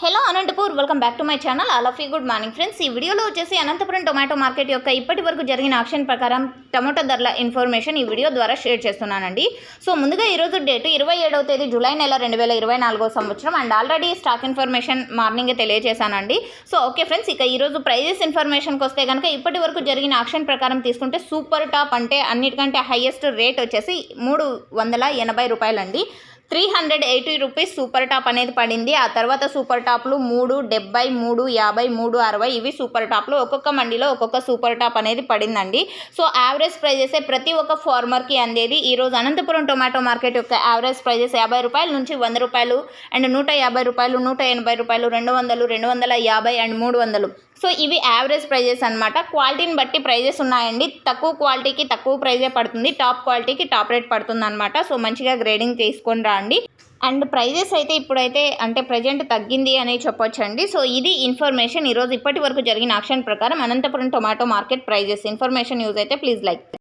Hello Anantapur welcome back to my channel. All of you good morning friends. ఈ వీడియోలో వచ్చేసి Anantapuram tomato market యొక్క ఇప్పటి వరకు జరిగిన ఆక్షన్ ప్రకారం టమాటో ధరల ఇన్ఫర్మేషన్ ఈ వీడియో ద్వారా షేర్ చేస్తున్నానండి. సో ముందుగా ఈరోజు డేట్ ఇరవై ఏడవ తేదీ జూలై నెల రెండు వేల ఇరవై నాలుగో సంవత్సరం అండ్ ఆల్రెడీ స్టాక్ ఇన్ఫర్మేషన్ మార్నింగే తెలియజేశానండి. సో ఓకే ఫ్రెండ్స్ ఇక ఈరోజు ప్రైజెస్ ఇన్ఫర్మేషన్కి వస్తే కనుక ఇప్పటి వరకు జరిగిన ఆక్షన్ ప్రకారం తీసుకుంటే సూపర్ టాప్ అంటే అన్నిటికంటే హైయెస్ట్ రేట్ వచ్చేసి మూడు వందల ఎనభై రూపాయలండి. Three hundred eighty rupees super top అనేది పడింది. ఆ తర్వాత సూపర్ టాప్లు మూడు డెబ్బై మూడు యాభై మూడు అరవై ఇవి సూపర్ టాప్లు. ఒక్కొక్క మండిలో ఒక్కొక్క సూపర్ టాప్ అనేది పడిందండి. సో యావరేజ్ ప్రైజెస్ ప్రతి ఒక్క ఫార్మర్కి అందేది. ఈరోజు అనంతపురం టొమాటో మార్కెట్ యొక్క యావరేజ్ ప్రైజెస్ యాభై రూపాయల నుంచి వంద రూపాయలు అండ్ నూట యాభై రూపాయలు నూట ఎనభై రూపాయలు రెండు వందలు రెండు వందల యాభై అండ్ మూడు వందలు. సో ఇవి యావరేజ్ ప్రైజెస్ అనమాట క్వాలిటీని బట్టి ప్రైజెస్ ఉన్నాయండి. తక్కువ క్వాలిటీకి తక్కువ ప్రైజే పడుతుంది. టాప్ క్వాలిటీకి టాప్ రేట్ పడుతుంది అనమాట సో మంచిగా గ్రేడింగ్ తీసుకొని రా అండి. అండ్ ప్రైజెస్ అయితే ఇప్పుడైతే అంటే ప్రజెంట్ తగ్గింది అని చెప్పొచ్చండి. సో ఇది ఇన్ఫర్మేషన్ ఈరోజు ఇప్పటి వరకు జరిగిన ఆక్షన్ ప్రకారం Anantapuram tomato market prices. Information use అయితే ప్లీజ్ లైక్